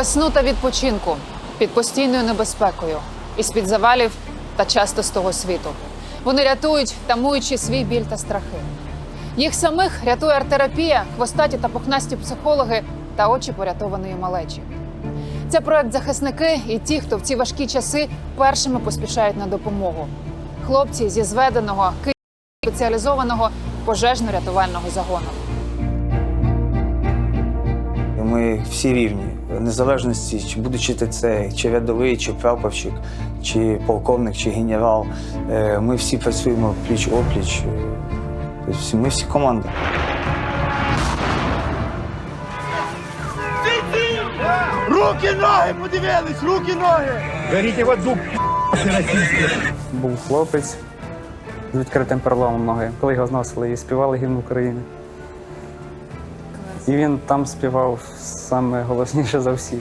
Без сну та відпочинку, під постійною небезпекою, із-під завалів та часто з того світу. Вони рятують, тамуючи свій біль та страхи. Їх самих рятує арт-терапія, хвостаті та пухнасті психологи та очі порятованої малечі. Це проект захисники і ті, хто в ці важкі часи першими поспішають на допомогу. Хлопці зі зведеного спеціалізованого пожежно-рятувального загону. Ми всі рівні, незалежності, чи будучи ТЦ, чи рядовий, чи прапорщик, чи полковник, чи генерал. Е, Ми всі працюємо пліч опліч. Е, тобто Ми всі команда. Руки, ноги, подивились, руки, ноги! Беріть його дуб. був хлопець з відкритим переломом ноги, коли його зносили і співали гімн України. І він там співав саме голосніше за всіх.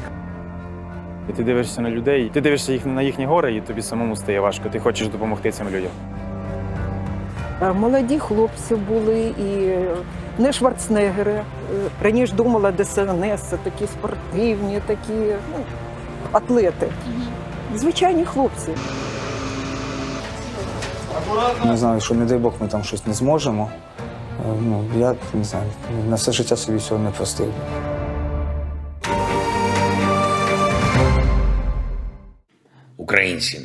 І ти дивишся на людей, ти дивишся їх на їхні гори, і тобі самому стає важко. Ти хочеш допомогти цим людям. Молоді хлопці були і не Шварценеггери. Раніше думала, ДСНС такі спортивні, такі ну, атлети. Звичайні хлопці. Не знаю, що не дай Бог ми там щось не зможемо. Е, Ну, я не знаю, на все життя собі цього не простив. Українці,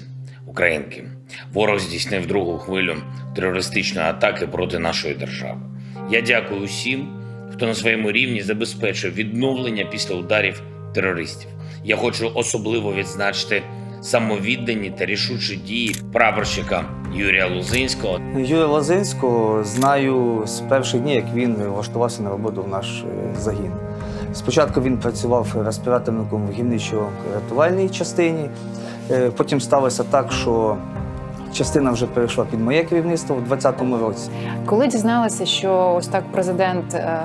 українки, ворог здійснив другу хвилю терористичної атаки проти нашої держави. Я дякую усім, хто на своєму рівні забезпечив відновлення після ударів терористів. Я хочу особливо відзначити самовіддані та рішучі дії прапорщика Юрія Лузинського Юрія Лазинського знаю з перших днів, як він влаштувався на роботу в наш е, загін. Спочатку він працював респіраторником в гірничо-рятувальній частині. Е, Потім сталося так, що частина вже перейшла під моє керівництво в 2020 році. Коли дізналася, що ось так президент е,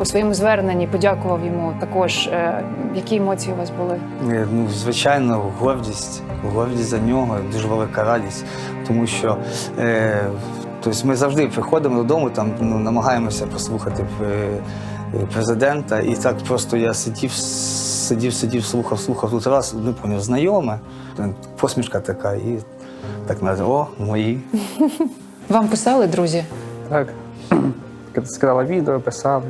у своєму зверненні подякував йому, також е, які емоції у вас були? Е, Ну, звичайно, гордість, гордість за нього, дуже велика радість, тому що е, тобто ми завжди приходимо додому, там ну, намагаємося послухати е, президента. І так просто я сидів, сидів, сидів, слухав, слухав. Тут раз не поняв, знайоме, посмішка така, і так на о, мої. Вам писали друзі? Так, сказала відео, писали,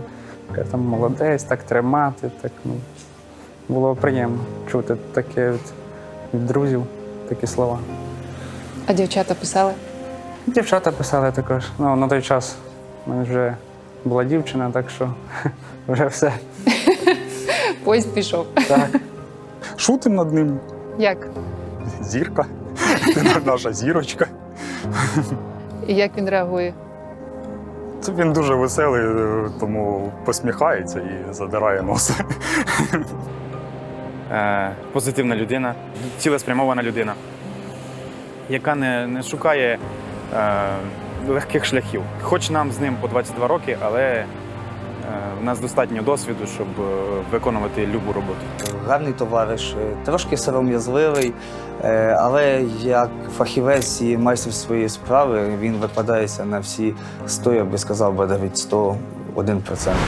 каже, там молодець, так тримати. Так, ну, було приємно чути таке від, від друзів, такі слова. А дівчата писали? Дівчата писали також. Ну, на той час в мене вже була дівчина, так що вже все. Поїзд пішов. Так. Шутим над ним. Як? Зірка. Наша зірочка. І як він реагує? Він дуже веселий, е, тому посміхається і задирає носа. Е, позитивна людина, цілеспрямована людина, яка не, не шукає е, легких шляхів. Хоч нам з ним по 22 роки, але е, в нас достатньо досвіду, щоб е, виконувати любу роботу. Гарний товариш, е, трошки сором'язливий, е, але як фахівець і майстер своєї справи він випадається на всі 100, я би сказав, би навіть 101%.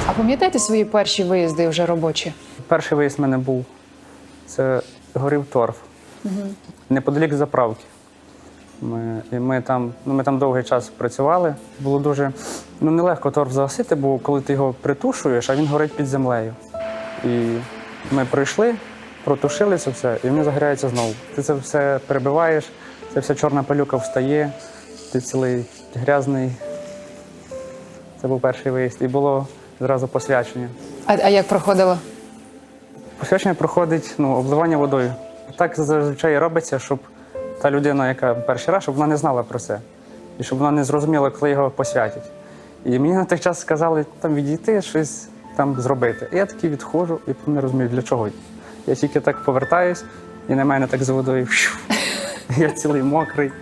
А пам'ятаєте свої перші виїзди вже робочі? Перший виїзд в мене був. Це горів торф. Неподалік заправки. Ми, і ми, там, ну, ми там довгий час працювали. Було дуже ну, нелегко торф загасити, бо коли ти його притушуєш, а він горить під землею. І ми прийшли, протушили це все, і він загоряється знову. Ти це все перебиваєш, це вся чорна пилюка встає, ти цілий грязний. Це був перший виїзд. І було зразу посвячення. А, а як проходило? Посвячення проходить ну, обливання водою. Так зазвичай робиться, щоб та людина, яка перший раз, щоб вона не знала про це. І щоб вона не зрозуміла, коли його посвятять. І мені на той час сказали там відійти, щось там зробити. І я такий відходжу і не розумію, для чого. Я тільки так повертаюсь, і на мене так з водою. Я цілий мокрий.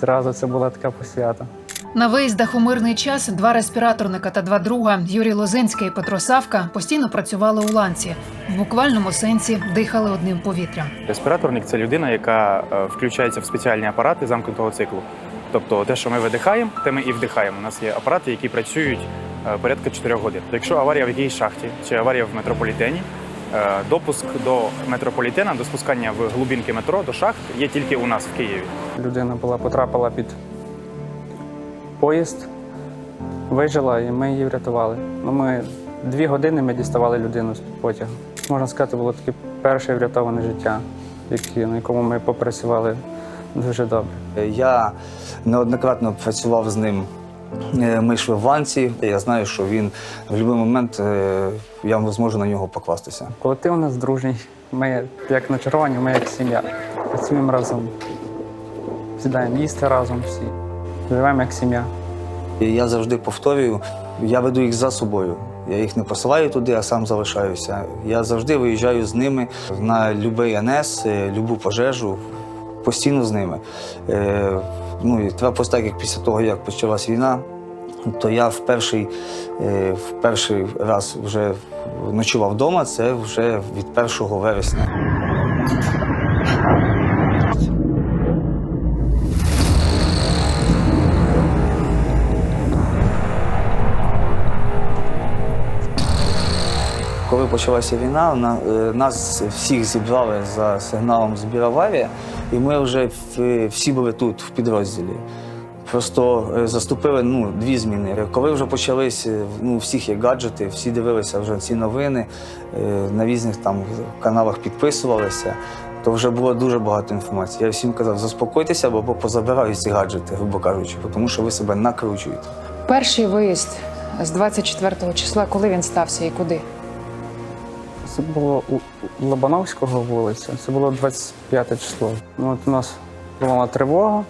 Зразу це була така посвята. На виїздах у мирний час два респіраторника та два друга Юрій Лозинський і Петро Савка постійно працювали у ланці. В буквальному сенсі дихали одним повітрям. Респіраторник це людина, яка е, включається в спеціальні апарати замкнутого циклу. Тобто те, що ми видихаємо, те ми і вдихаємо. У нас є апарати, які працюють е, порядка 4 годин. Якщо аварія в якійсь шахті чи аварія в метрополітені, е, допуск до метрополітена, до спускання в глибинки метро, до шахт є тільки у нас в Києві. Людина була потрапила під поїзд, вижила, і ми її врятували. Ну, ми дві години ми діставали людину з потягу. Можна сказати, було таке перше врятоване життя, яке, на якому ми попрацювали дуже добре. Я неоднократно працював з ним. Е, Ми йшли в ланці. Я знаю, що він в будь-який момент е, я зможу на нього покластися. Колектив у нас дружній. Ми як на чаруванні, ми як сім'я. Працюємо разом, сідаємо їсти разом всі. Живемо як сім'я. І я завжди повторюю, я веду їх за собою. Я їх не посилаю туди, а сам залишаюся. Я завжди виїжджаю з ними на будь-який НС, е, любу пожежу, постійно з ними. Е, ну, і треба так, як після того, як почалась війна, то я в перший, е, в перший раз вже ночував вдома, це вже від 1 вересня. Коли почалася війна, на- е, нас всіх зібрали за сигналом збір аварія, і ми вже в- всі були тут, в підрозділі. Просто е, заступили ну, дві зміни. Коли вже почались, е, ну, всіх є гаджети, всі дивилися вже ці новини, е, на різних там каналах підписувалися, то вже було дуже багато інформації. Я всім казав, заспокойтеся, бо позабираю ці гаджети, грубо кажучи, тому що ви себе накручуєте. Перший виїзд з 24 числа, коли він стався і куди? Це було у Лобановського вулиця, це було 25 число. Ну, от у нас була тривога,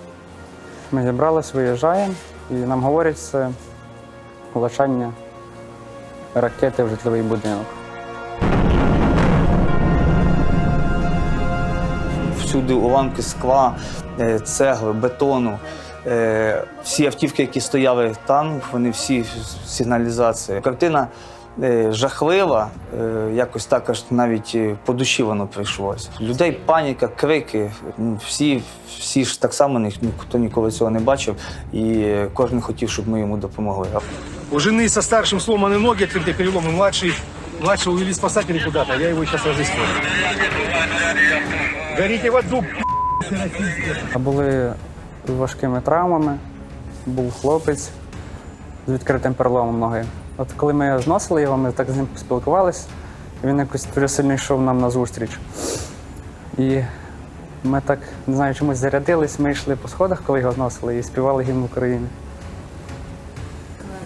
ми зібралися, виїжджаємо, і нам говорять, це влучання ракети в житловий будинок. всюди уламки скла, е, цегли, бетону. Е, Всі автівки, які стояли там, вони всі сигналізації. Картина жахлива, е, якось так аж навіть е, по душі воно прийшлося. Людей паніка, крики. Ну, Всі, всі ж так само ні- ніхто ніколи цього не бачив, і е, кожен хотів, щоб ми йому допомогли. У жены со старшим сломаны ноги, открытые переломы. Младший, младшего увели спасатели куда-то. Я его сейчас разыскиваю. Горите в аду, А були з важкими травмами, був хлопець з відкритим переломом ноги. От коли ми зносили його, ми так з ним поспілкувалися, він якось дуже сильно йшов нам на зустріч. І ми так, не знаю, чомусь зарядились, ми йшли по сходах, коли його зносили, і співали гімн України.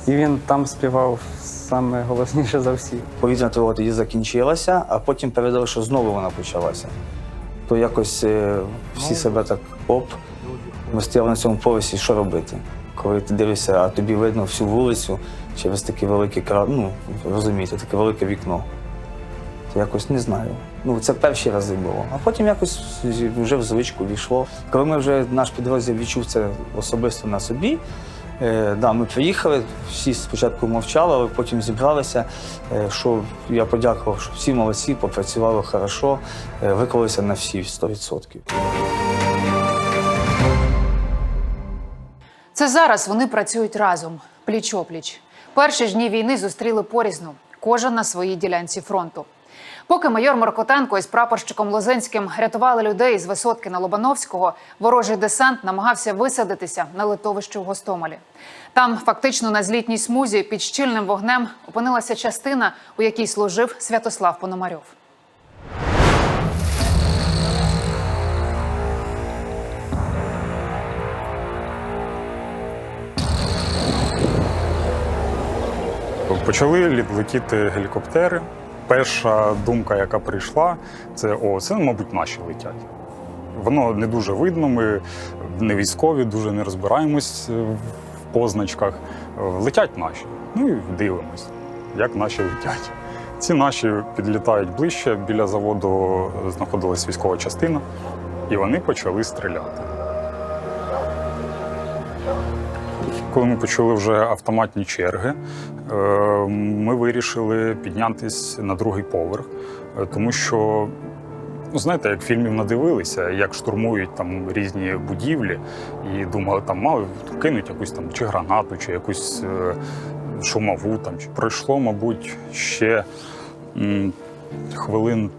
І він там співав саме голосніше за всіх. Повітряна тривога тоді закінчилася, а потім передали, що знову вона почалася. То якось е, всі себе так оп, ми стояли на цьому поверсі, що робити? Коли ти дивишся, а тобі видно всю вулицю через таке велике ну, розумієте, таке велике вікно. Якось не знаю. Ну, це перші рази було. А потім якось вже в звичку війшло. Коли ми вже наш підрозділ відчув це особисто на собі, Е, да, ми приїхали, всі спочатку мовчали, але потім зібралися. Е, що я подякував, що всі молодці, попрацювали хорошо, е, виклалися на всі 100%. Це зараз вони працюють разом, пліч-опліч. Перші ж дні війни зустріли порізну, кожен на своїй ділянці фронту. Поки майор Маркотенко із прапорщиком Лозинським рятували людей з висотки на Лобановського, ворожий десант намагався висадитися на литовищі у Гостомелі. Там, фактично на злітній смузі, під щільним вогнем опинилася частина, у якій служив Святослав Пономарьов. Почали летіти гелікоптери. Перша думка, яка прийшла, це о, це, мабуть, наші летять. Воно не дуже видно, ми не військові, дуже не розбираємось е, в позначках. Е, Летять наші. Ну і дивимось. як наші летять. Ці наші підлітають ближче, біля заводу знаходилась військова частина, і вони почали стріляти. Коли ми почули вже автоматні черги, е, ми вирішили піднятися на другий поверх, е, тому що, ну, знаєте, як фільмів надивилися, як штурмують там різні будівлі, і думали, там мали кинуть якусь там чи гранату, чи якусь е, шумову. Там. Пройшло, мабуть, ще м, хвилин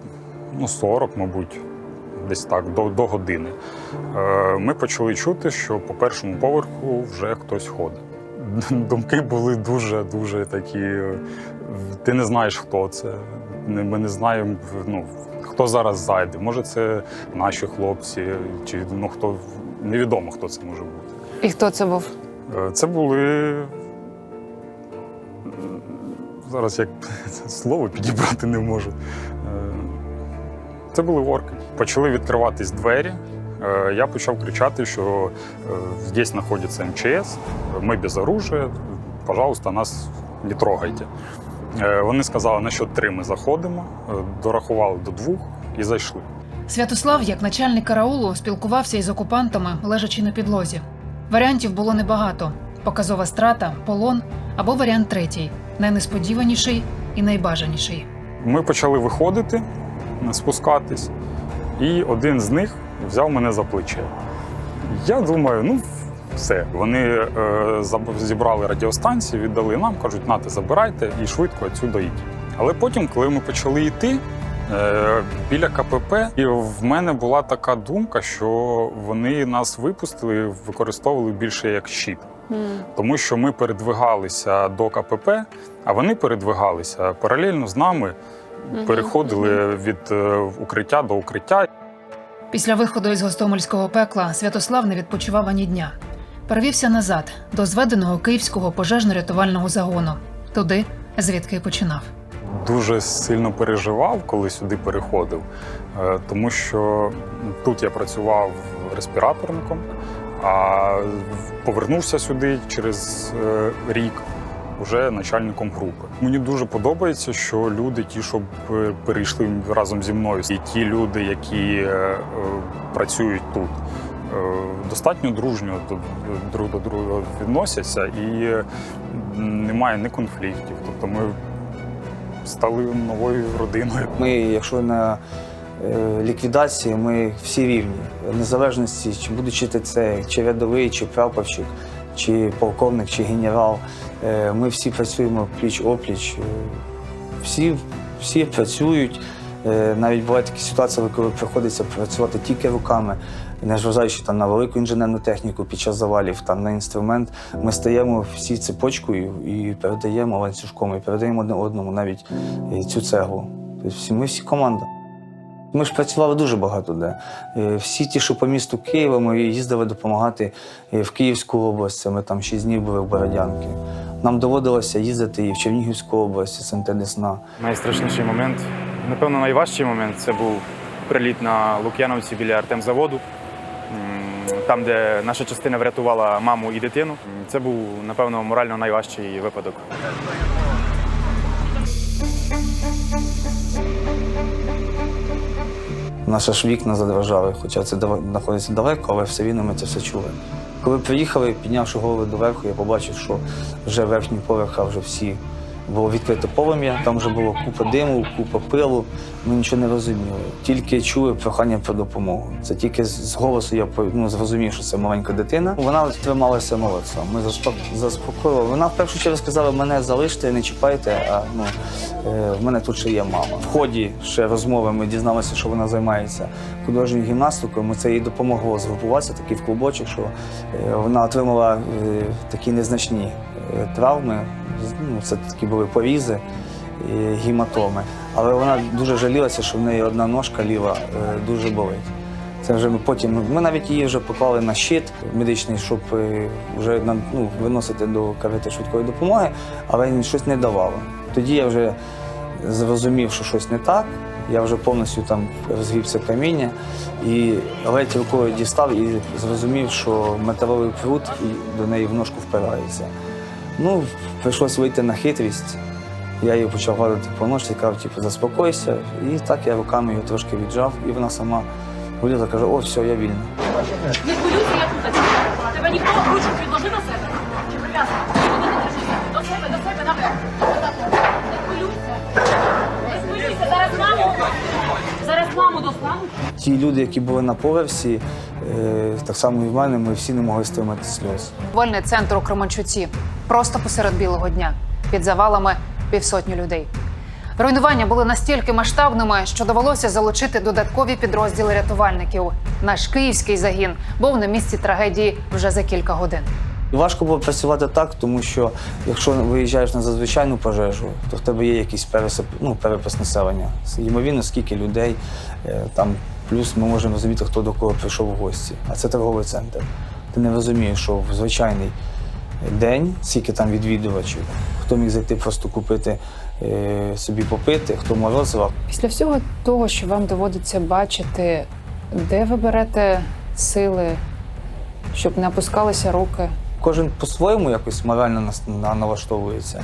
ну, 40, мабуть, десь так, до, до години. Е, Ми почали чути, що по першому поверху вже хтось ходить. Думки були дуже-дуже такі. е, Ти не знаєш, хто це. Ми не знаємо, ну, хто зараз зайде. Може, це наші хлопці, чи ну, хто невідомо, хто це може бути. І хто це був? Е, Це були. Зараз як слово підібрати не можу. Е, Це були орки. Почали відкриватись двері. Е, Я почав кричати, що е, здесь знаходиться МЧС, ми без оружия, пожалуйста, нас не трогайте. Е, Вони сказали, на що три ми заходимо, е, дорахували до двох і зайшли. Святослав, як начальник караулу, спілкувався із окупантами, лежачи на підлозі. Варіантів було небагато: показова страта, полон або варіант третій, найнесподіваніший і найбажаніший. Ми почали виходити, спускатись, і один з них взяв мене за плече. Я думаю, ну все. Вони е, зібрали радіостанції, віддали нам, кажуть, нате, забирайте і швидко відсюди йдіть. Але потім, коли ми почали йти е, біля КПП, і в мене була така думка, що вони нас випустили, використовували більше як щит. Тому що ми передвигалися до КПП, а вони передвигалися паралельно з нами, переходили від е, укриття до укриття. Після виходу із гостомельського пекла Святослав не відпочивав ані дня. Перевівся назад до зведеного київського пожежно-рятувального загону, туди, звідки починав. Дуже сильно переживав, коли сюди переходив, е, тому що тут я працював респіраторником, а повернувся сюди через е, рік вже начальником групи. Мені дуже подобається, що люди, ті, що е, перейшли разом зі мною, і ті люди, які е, е, працюють тут, достатньо дружньо друг до друга відносяться і немає ні конфліктів. Тобто ми стали новою родиною. Ми, якщо на ліквідації, ми всі рівні. В незалежності, чи будучи це чи рядовий, чи прапорщик, чи полковник, чи генерал. Е, ми всі працюємо пліч опліч. Е, всі, всі працюють. Е, навіть бувають такі ситуації, коли приходиться працювати тільки руками, незважаючи там на велику інженерну техніку під час завалів, там на інструмент. Ми стаємо всі цепочкою і передаємо ланцюжком, і передаємо одне одному навіть цю цеглу. Тобто ми всі команда. Ми ж працювали дуже багато де. Всі ті, що по місту Києва, ми їздили допомагати е, в Київську область. Ми там шість днів були в Бородянки. Нам доводилося їздити і в Чернігівську область, і Санте Десна. Найстрашніший момент, напевно, найважчий момент це був приліт на Лук'яновці біля Артемзаводу, там, де наша частина врятувала маму і дитину. Це був, напевно, морально найважчий випадок. Наші ж вікна задрожали, хоча це знаходиться далеко, але все рівно ми це все чули. Коли приїхали, піднявши голови доверху, я побачив, що вже верхні поверха вже всі було відкрите полум'я, там вже було купа диму, купа пилу. Ми нічого не розуміли. Тільки чули прохання про допомогу. Це тільки з голосу я ну, зрозумів, що це маленька дитина. Вона трималася молодцем. Ми заспокоїли. Вона в першу чергу сказала, мене залиште, не чіпайте, а ну, е, в мене тут ще є мама. В ході ще розмови ми дізналися, що вона займається художньою гімнастикою. Ми це їй допомогло згрупуватися, такий в клубочок, що е, вона отримала е, такі незначні травми. Ну, це такі були порізи, і гематоми. Але вона дуже жалілася, що в неї одна ножка ліва е, дуже болить. Це вже ми потім. Ми навіть її вже поклали на щит медичний, щоб е, вже ну, виносити до карети швидкої допомоги, але він щось не давало. Тоді я вже зрозумів, що щось не так. Я вже повністю там розгріб це каміння і ледь рукою дістав і зрозумів, що металевий прут до неї в ножку впирається. Ну, прийшлось вийти на хитрість. Я її почав гладити по ножці, казав, типу, заспокойся. І так я руками її трошки віджав, і вона сама вилізла, каже, о, все, я вільна. Не хвилюйся, я тут. Тебе ніхто ручку підложи до себе. Чи держися. До себе, до себе, наверх. Не хвилюйся. Не хвилюйся. Зараз маму. Зараз маму достануть. Ті люди, які були на поверсі, так само і в мене, ми всі не могли стримати сльоз. Вольний центр у Кременчуці. Просто посеред білого дня. Під завалами півсотні людей. Руйнування були настільки масштабними, що довелося залучити додаткові підрозділи рятувальників. Наш київський загін був на місці трагедії вже за кілька годин. Важко було працювати так, тому що якщо виїжджаєш на зазвичайну пожежу, то в тебе є якийсь пересип, ну, перепис населення. Ймовірно, скільки людей, е, там плюс ми можемо розуміти, хто до кого прийшов в гості. А це торговий центр. Ти не розумієш, що в звичайний день, скільки там відвідувачів, хто міг зайти просто купити е, собі попити, хто морозива. Після всього того, що вам доводиться бачити, де ви берете сили, щоб не опускалися руки. Кожен по-своєму якось морально нас- на- налаштовується.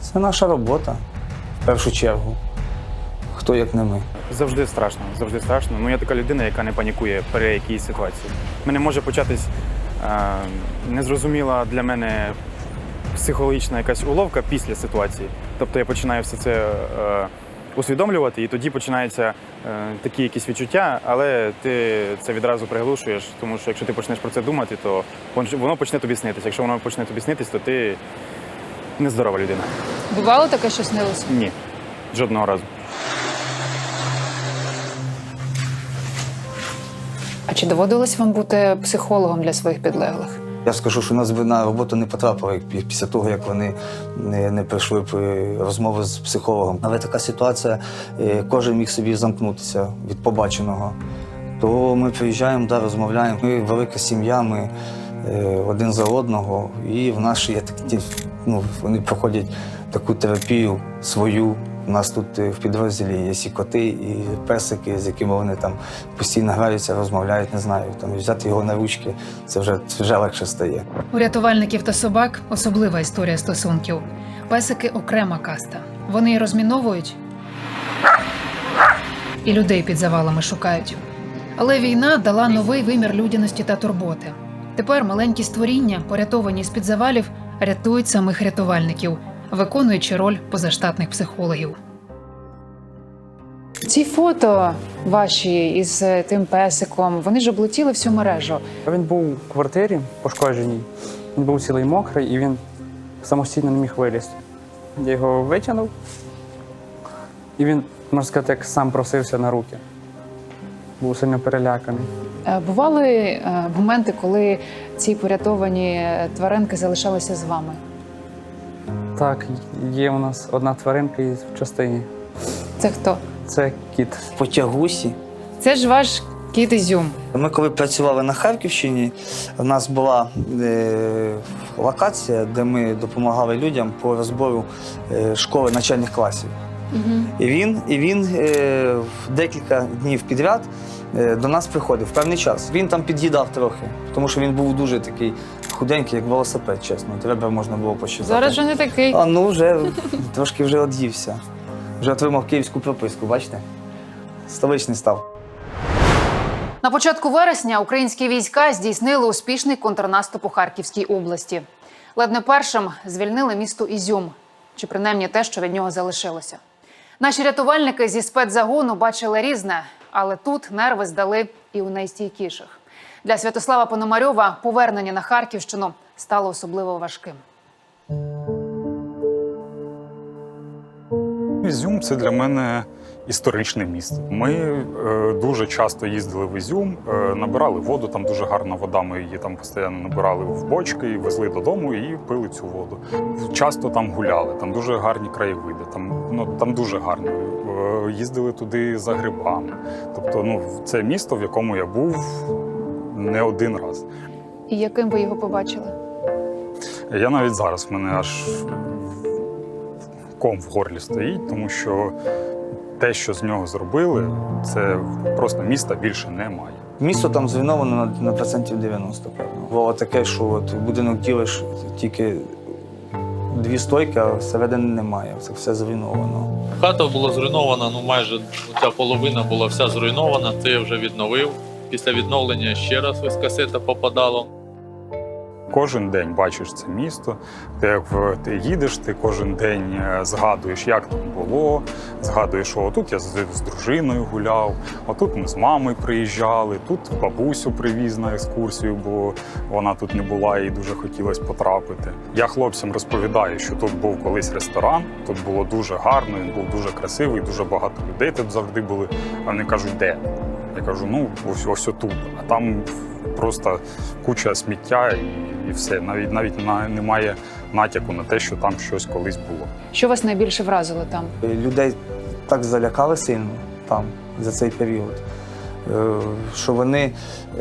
Це наша робота в першу чергу. Хто як не ми. Завжди страшно, завжди страшно. Ну я така людина, яка не панікує при якійсь ситуації. У мене може початись е, незрозуміла для мене психологічна якась уловка після ситуації. Тобто я починаю все це е, усвідомлювати, і тоді починаються е, такі якісь відчуття, але ти це відразу приглушуєш, тому що якщо ти почнеш про це думати, то воно почне тобі снитися. Якщо воно почне тобі снитись, то ти нездорова людина. Бувало таке, що снилося? Ні, жодного разу. А чи доводилось вам бути психологом для своїх підлеглих? Я скажу, що нас би на роботу не потрапили після того, як вони не, не пройшли б е, розмови з психологом. Але така ситуація, е, кожен міг собі замкнутися від побаченого. То ми приїжджаємо, да, розмовляємо. Ми велика сім'я, ми е, один за одного. І в нас є такі, ну, вони проходять таку терапію свою. У нас тут е, в підрозділі є і коти, і песики, з якими вони там постійно граються, розмовляють, не знаю. Там взяти його на ручки, це вже, це вже легше стає. У рятувальників та собак особлива історія стосунків. Песики окрема каста. Вони розміновують і людей під завалами шукають. Але війна дала новий вимір людяності та турботи. Тепер маленькі створіння, порятовані з-під завалів, рятують самих рятувальників, виконуючи роль позаштатних психологів. Ці фото ваші із е, тим песиком, вони ж облетіли всю мережу. Він був у квартирі пошкодженій, він був цілий мокрий і він самостійно не міг вилізти. Я його витягнув, і він, можна сказати, як сам просився на руки. Був сильно переляканий. Е, Бували е, моменти, коли ці порятовані тваринки залишалися з вами. Так, є у нас одна тваринка і в частині. Це хто? Це кіт. Потягусі. Це ж ваш кіт Ізюм. Ми коли працювали на Харківщині, у нас була е, локація, де ми допомагали людям по розбору е, школи начальних класів. І він, і він е, в декілька днів підряд е, до нас приходив в певний час. Він там під'їдав трохи, тому що він був дуже такий худенький, як велосипед, чесно. Треба можна було посчитати. Зараз же не такий. А ну вже трошки вже од'ївся. Вже отримав київську прописку, бачите? Столичний став. На початку вересня українські війська здійснили успішний контрнаступ у Харківській області. Ледь не першим звільнили місто Ізюм, чи принаймні те, що від нього залишилося. Наші рятувальники зі спецзагону бачили різне, але тут нерви здали і у найстійкіших. Для Святослава Пономарьова повернення на Харківщину стало особливо важким. Ізюм це для мене історичне місто. Ми е, дуже часто їздили в Ізюм, е, набирали воду, там дуже гарна вода. Ми її там постійно набирали в бочки, везли додому і пили цю воду. Часто там гуляли, там дуже гарні краєвиди, там, ну, там дуже гарно. Е, їздили туди за грибами. Тобто, ну, це місто, в якому я був не один раз. І яким ви його побачили? Я навіть зараз в мене аж ком в горлі стоїть, тому що те, що з нього зробили, це просто міста більше немає. Місто там зруйновано на, на процентів 90, певно. Було таке, що от будинок ділиш тільки дві стойки, а всередини немає. Це все зруйновано. Хата була зруйнована, ну майже ця половина була вся зруйнована. Це я вже відновив. Після відновлення ще раз ось касета попадало. Кожен день бачиш це місто. Ти ти їдеш, ти кожен день е, згадуєш, як там було. Згадуєш, що отут я з, з дружиною гуляв, отут ми з мамою приїжджали, тут бабусю привіз на екскурсію, бо вона тут не була і дуже хотілося потрапити. Я хлопцям розповідаю, що тут був колись ресторан, тут було дуже гарно, він був дуже красивий, дуже багато людей тут завжди були. Вони кажуть, де? Я кажу, ну ось ось тут. А там просто куча сміття і, і все. Навіть навіть на, немає натяку на те, що там щось колись було. Що вас найбільше вразило там? Людей так залякали сильно там за цей період, е, що вони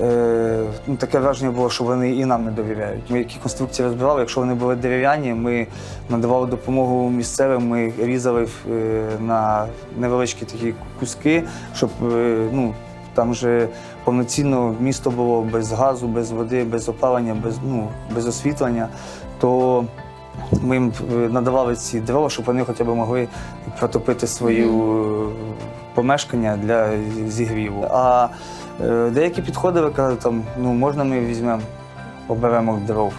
е, ну, таке враження було, що вони і нам не довіряють. Ми які конструкції розбирали, якщо вони були дерев'яні, ми надавали допомогу місцевим, ми різали е, на невеличкі такі куски, щоб ну, там вже повноцінно місто було без газу, без води, без опалення, без, ну, без освітлення. То ми їм е, надавали ці дрова, щоб вони хоча б могли протопити свої е, помешкання для зігріву. А е, деякі підходили, казали, там, ну можна ми візьмемо, оберемо дров.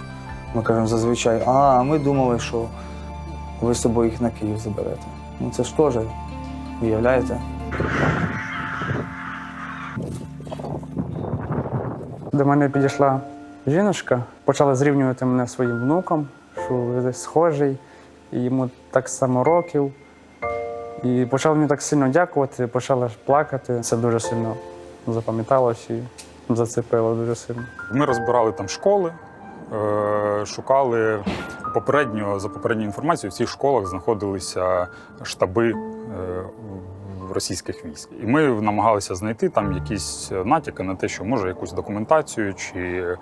Ми кажемо зазвичай, а ми думали, що ви з собою їх на Київ заберете. Ну це ж теж, уявляєте? До мене підійшла жіночка, почала зрівнювати мене своїм внуком, що ви схожий, і йому так само років. І почала мені так сильно дякувати, почала плакати. Це дуже сильно запам'яталось і зацепило дуже сильно. Ми розбирали там школи, е, шукали попередньо, за попередньою інформацією, в цих школах знаходилися штаби е, російських військ. І ми намагалися знайти там якісь натяки на те, що може якусь документацію чи. е,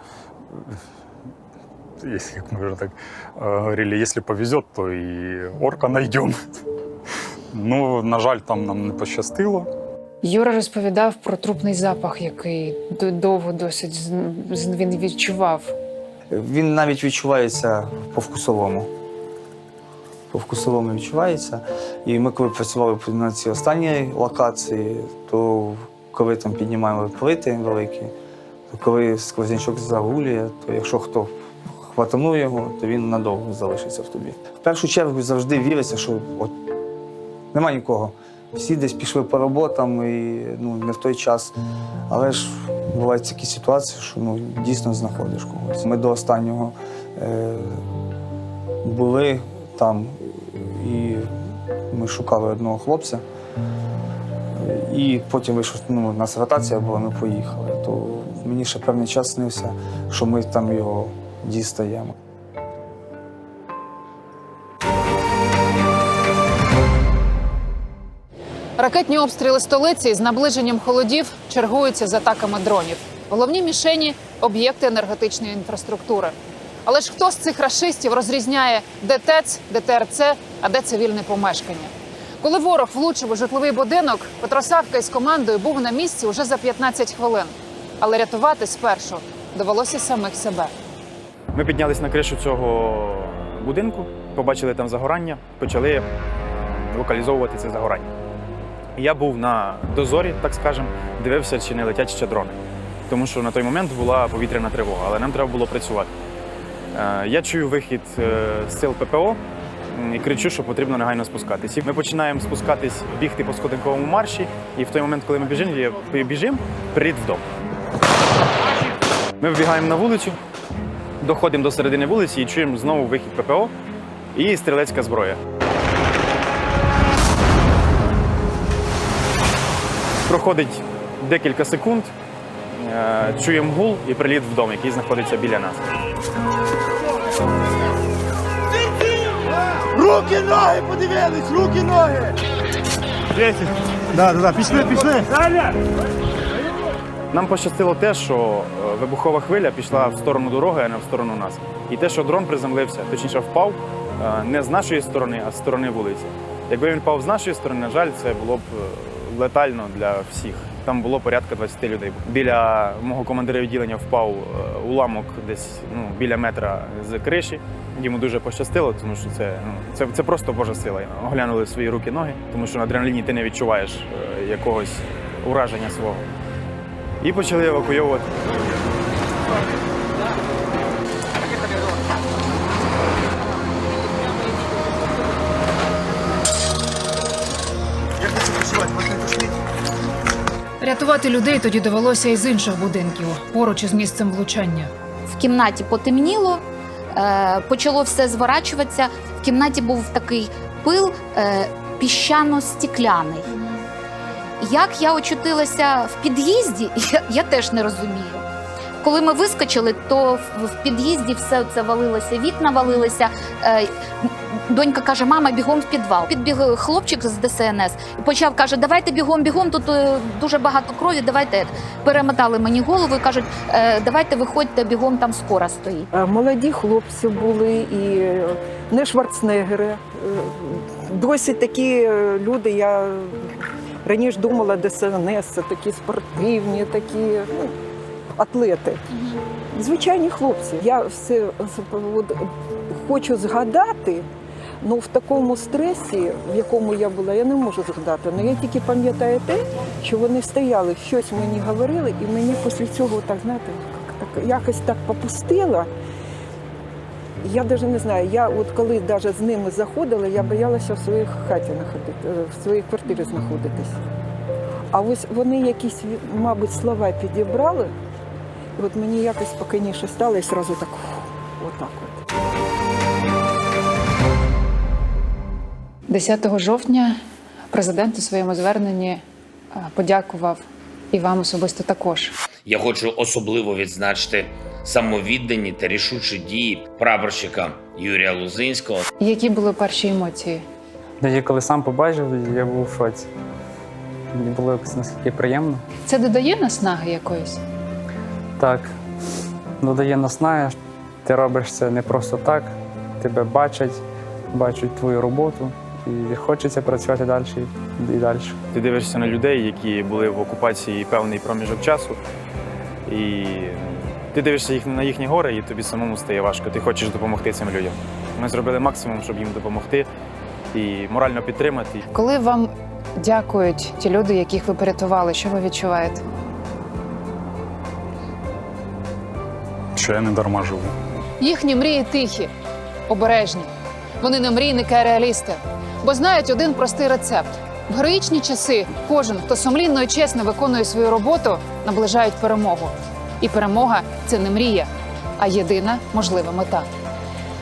Если, вже так е, говорили, якщо повезет, то і орка знайдемо. Ну, на жаль, там нам не пощастило. Юра розповідав про трупний запах, який довго досить він відчував. Він навіть відчувається по вкусовому. По вкусовому відчувається. І ми, коли працювали на цій останній локації, то коли там піднімаємо плити великі, то коли сквознячок загулює, то якщо хто хватанує його, то він надовго залишиться в тобі. В першу чергу завжди віриться, що от нема нікого. Всі десь пішли по роботам і ну, не в той час. Але ж бувають такі ситуації, що ну, дійсно знаходиш когось. Ми до останнього е, були там і ми шукали одного хлопця. І потім вийшов, ну, нас ротація була, ми поїхали. То мені ще певний час снився, що ми там його дістаємо. Ракетні обстріли столиці з наближенням холодів чергуються з атаками дронів. Головні мішені об'єкти енергетичної інфраструктури. Але ж хто з цих рашистів розрізняє, де ТЕЦ, де ТРЦ, а де цивільне помешкання? Коли ворог влучив у житловий будинок, Петро Савка із командою був на місці уже за 15 хвилин. Але рятувати спершу довелося самих себе. Ми піднялись на кришу цього будинку, побачили там загорання, почали локалізовувати це загорання. Я був на дозорі, так скажемо, дивився, чи не летять ще дрони. Тому що на той момент була повітряна тривога, але нам треба було працювати. Е, Я чую вихід е, з сил ППО і кричу, що потрібно негайно спускатись. І ми починаємо спускатись, бігти по сходинковому марші, і в той момент, коли ми біжимо, біжимо, приліт в. Ми вибігаємо на вулицю, доходимо до середини вулиці і чуємо знову вихід ППО і стрілецька зброя. Проходить декілька секунд, чуємо гул і приліт в дом, який знаходиться біля нас. Руки, ноги, подивились, руки, ноги! Да, да, да, пішли, пішли! Нам пощастило те, що е, вибухова хвиля пішла в сторону дороги, а не в сторону нас. І те, що дрон приземлився, точніше впав е, не з нашої сторони, а з сторони вулиці. Якби він впав з нашої сторони, на жаль, це було б е, летально для всіх. Там було порядка 20 людей. Біля мого командира відділення впав е, уламок десь ну, біля метра з криші. йому дуже пощастило, тому що це, ну, це, це просто Божа сила. Оглянули свої руки, ноги, тому що на адреналіні ти не відчуваєш е, якогось ураження свого. І почали евакуйовувати. Рятувати людей тоді довелося із інших будинків, поруч із місцем влучання. в кімнаті потемніло, е, почало все зворачуватися. В кімнаті був такий пил е, піщано-стікляний. Як я очутилася в під'їзді, я, я теж не розумію. Коли ми вискочили, то в, під'їзді все це валилося, вікна валилися. Е, донька каже: мама, бігом в підвал. Підбіг хлопчик з ДСНС і почав каже: Давайте бігом, бігом, тут е, дуже багато крові. Давайте перемотали мені голову і кажуть, «Е, давайте виходьте бігом, там скоро стоїть. Е, Молоді хлопці були і е, не Шварценеггери. Е, Досі такі е, люди, я раніше думала, ДСНС, це такі спортивні, такі ну, атлети. Звичайні хлопці. Я все хочу згадати, ну в такому стресі, в якому я була, я не можу згадати. Але я тільки пам'ятаю те, що вони стояли, щось мені говорили, і мені після цього так, знаєте, так, якось так попустило. Я навіть не знаю, я от коли навіть з ними заходила, я боялася в своїй хаті знаходити, е, в своїй квартирі знаходитись. А ось вони якісь, мабуть, слова підібрали, і от мені якось спокійніше стало і одразу так, отак от. 10 жовтня президент у своєму зверненні е, подякував і вам особисто також. Я хочу особливо відзначити самовіддані та рішучі дії прапорщика Юрія Лузинського Які були перші емоції? Тоді, коли сам побачив, я був в шоці. Мені було якось наскільки приємно. Це додає наснаги якоїсь? Так, додає наснаги, ти робиш це не просто так, тебе бачать, бачать твою роботу, і хочеться працювати далі і далі. Ти дивишся на людей, які були в окупації певний проміжок часу, і ти дивишся їх на їхні гори, і тобі самому стає важко. Ти хочеш допомогти цим людям. Ми зробили максимум, щоб їм допомогти і морально підтримати. Коли вам дякують ті люди, яких ви порятували, що ви відчуваєте? Що я не дарма живу. Їхні мрії тихі, обережні. Вони не мрійники, а реалісти, бо знають один простий рецепт. В героїчні часи кожен, хто сумлінно і чесно виконує свою роботу, наближають перемогу. І перемога це не мрія, а єдина можлива мета.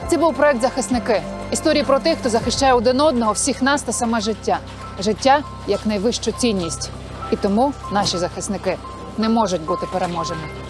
Це був проект Захисники. Історії про тих, хто захищає один одного, всіх нас та саме життя. Життя як найвищу цінність. І тому наші захисники не можуть бути переможені.